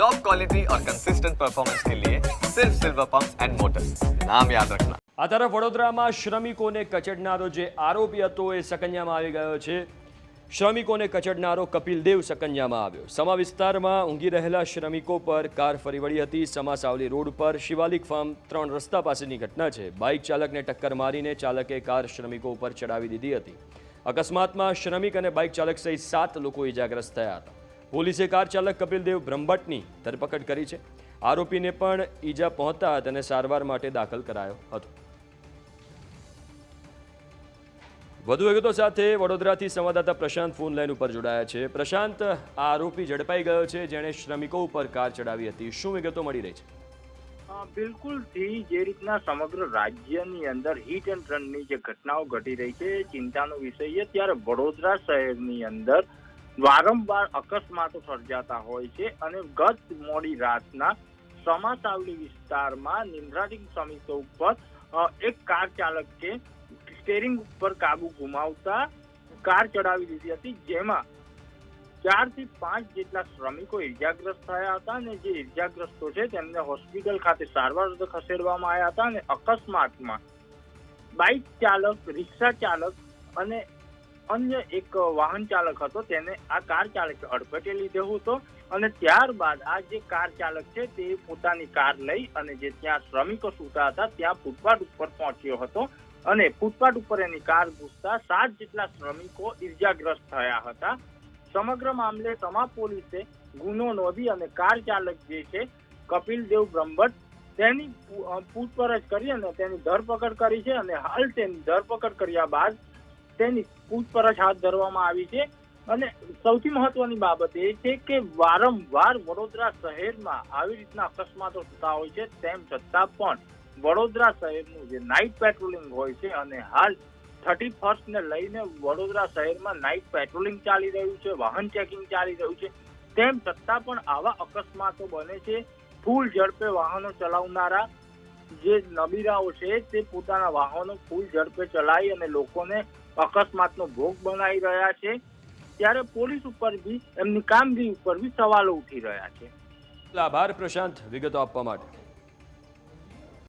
Top quality और consistent performance के लिए सिर्फ सिल्वर पंप एंड मोटर्स नाम याद रखना આ તરફ વડોદરામાં શ્રમિકોને કચડનારો જે આરોપી હતો એ સકન્યામાં આવી ગયો છે શ્રમિકોને કચડનારો કપિલદેવ સકન્યામાં આવ્યો સમા વિસ્તારમાં ઊંઘી રહેલા શ્રમિકો પર કાર ફરી વળી હતી સમા સાવલી રોડ પર શિવાલિક ફાર્મ ત્રણ રસ્તા પાસેની ઘટના છે બાઇક ચાલકને ટક્કર મારીને ચાલકે કાર શ્રમિકો ઉપર ચડાવી દીધી હતી અકસ્માતમાં શ્રમિક અને બાઇક ચાલક સહિત સાત લોકો ઇજાગ્રસ્ત થયા હતા પોલીસે કાર ચાલક કપિલદેવ બ્રહ્મભટ્ટની ધરપકડ કરી છે. આરોપીને પણ ઈજા પહોંચતા તેને સારવાર માટે દાખલ કરાયો હતો. વધુ વિગતો સાથે વડોદરાથી સંવાદદાતા પ્રશાંત ફોન લાઈન ઉપર જોડાયા છે. પ્રશાંત, આ આરોપી ઝડપાઈ ગયો છે, જેણે શ્રમિકો ઉપર કાર ચડાવી હતી. શું વિગતો મળી રહી છે? બિલકુલથી જે રીતના સમગ્ર રાજ્યની અંદર હિટ એન્ડ રનની જે ઘટનાઓ ઘટી રહી છે, ચિંતાનો વિષય છે. ત્યારે વડોદરા શહેરની અંદર વારંવાર અકસ્માતો સર્જાતા હોય છે અને ગત મોડી રાતના સમાસાવલી વિસ્તારમાં નિંદ્રાધીન શ્રમિકો ઉપર એક કાર ચાલકે સ્ટેરિંગ ઉપર કાબુ ગુમાવતા કાર ચડાવી દીધી હતી, જેમાં ચારથી પાંચ જેટલા શ્રમિકો ઇજાગ્રસ્ત થયા હતા અને જે ઇજાગ્રસ્તો છે તેમને હોસ્પિટલ ખાતે સારવાર ખસેડવામાં આવ્યા હતા અને અકસ્માતમાં બાઇક ચાલક, રિક્ષા ચાલક અને અન્ય એક વાહન ચાલક હતો, તેને આ કાર ચાલકે અડફેટે લીધો હતો અને ત્યારબાદ આ જે કાર ચાલક છે તે પોતાની કાર લઈ અને જે ત્યાં શ્રમિકો સૂતા હતા, ત્યાં ફૂટપાથ ઉપર પહોંચ્યો હતો અને ફૂટપાથ ઉપર એની કાર ઘૂસતા સાત જેટલા શ્રમિકો ઈજાગ્રસ્ત થયા હતા. સમગ્ર મામલે તમામ પોલીસે ગુનો નોંધી અને કાર ચાલક જે છે, કપિલ દેવ બ્રહ્મભટ્ટ, તેની પૂછપરછ કરી અને તેની ધરપકડ કરી છે અને હાલ તેની ધરપકડ કર્યા બાદ તેની પૂછપરછ હાથ ધરવામાં આવી છે. અને સૌથી મહત્વની બાબત એ છે કે વારંવાર વડોદરા શહેરમાં આવી રીતના અકસ્માતો થતા હોય છે. તેમ છતાં પણ વડોદરા શહેરનું જે નાઇટ પેટ્રોલિંગ હોય છે અને હાલ થર્ટી ફર્સ્ટ ને લઈને વડોદરા શહેરમાં નાઇટ પેટ્રોલિંગ ચાલી રહ્યું છે, વાહન ચેકિંગ ચાલી રહ્યું છે. તેમ છતાં પણ આવા અકસ્માતો બને છે. ફૂલ ઝડપે વાહનો ચલાવનારા જે નબીરાઓ છે તે પોતાના વાહનો ફૂલ ઝડપે ચલાવી અને લોકોને અકસ્માતનો ભોગ બનાવી રહ્યા છે, ત્યારે પોલીસ ઉપર બી, એમની કામગીરી ઉપર બી સવાલો ઉઠી રહ્યા છે. આભાર પ્રશાંત, વિગતો આપવા માટે.